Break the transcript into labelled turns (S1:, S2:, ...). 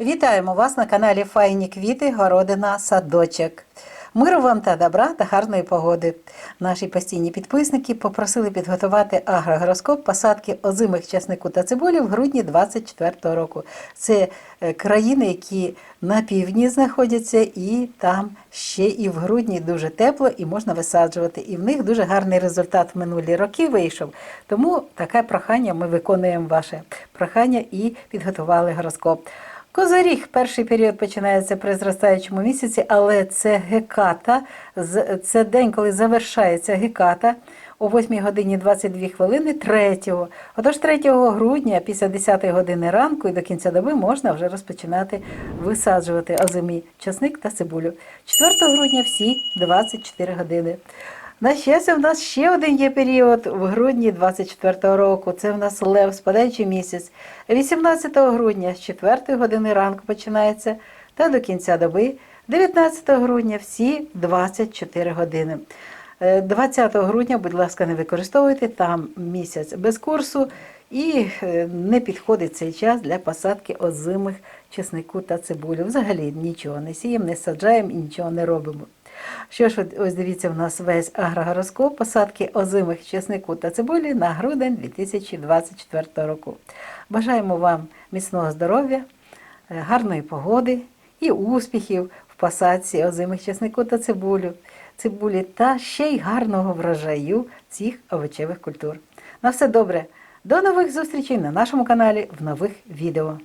S1: Вітаємо вас на каналі Файні квіти, городина, садочок. Миру вам та добра та гарної погоди. Наші постійні підписники попросили підготувати агрогороскоп посадки озимих часнику та цибулі в грудні 24 року. Це е, країни, які на півдні знаходяться, і там ще і в грудні дуже тепло і можна висаджувати. І в них дуже гарний результат в минулі роки вийшов. Тому таке прохання ми виконуємо ваше прохання і підготували гороскоп. Козоріг перший період починається при зростаючому місяці, але це геката. Це день, коли завершається геката о 8 годині 22 хвилини 3. Отож 3 грудня після 10 години ранку і до кінця доби можна вже розпочинати висаджувати озимий часник та цибулю. 4 грудня всі 24 години. На щастя, в нас ще один є період в грудні 24 року. Це в нас лев, спадаючий місяць. 18 грудня з 4 години ранку починається та до кінця доби. 19 грудня всі 24 години. Е, 20 грудня, будь ласка, не використовуйте там місяць без курсу і е, не підходить цей час для посадки озимих чеснику та цибулю. Взагалі нічого не сіємо, не саджаємо і нічого не робимо. Що ж, ось дивіться, в нас весь агрогороскоп посадки озимих чеснику та цибулі на грудень 2024 року. Бажаємо вам міцного здоров'я, е, гарної погоди і успіхів в посадці озимих чеснику та цибулю, цибулі та ще й гарного врожаю цих овочевих культур. На все добре. До нових зустрічей на нашому каналі в нових відео.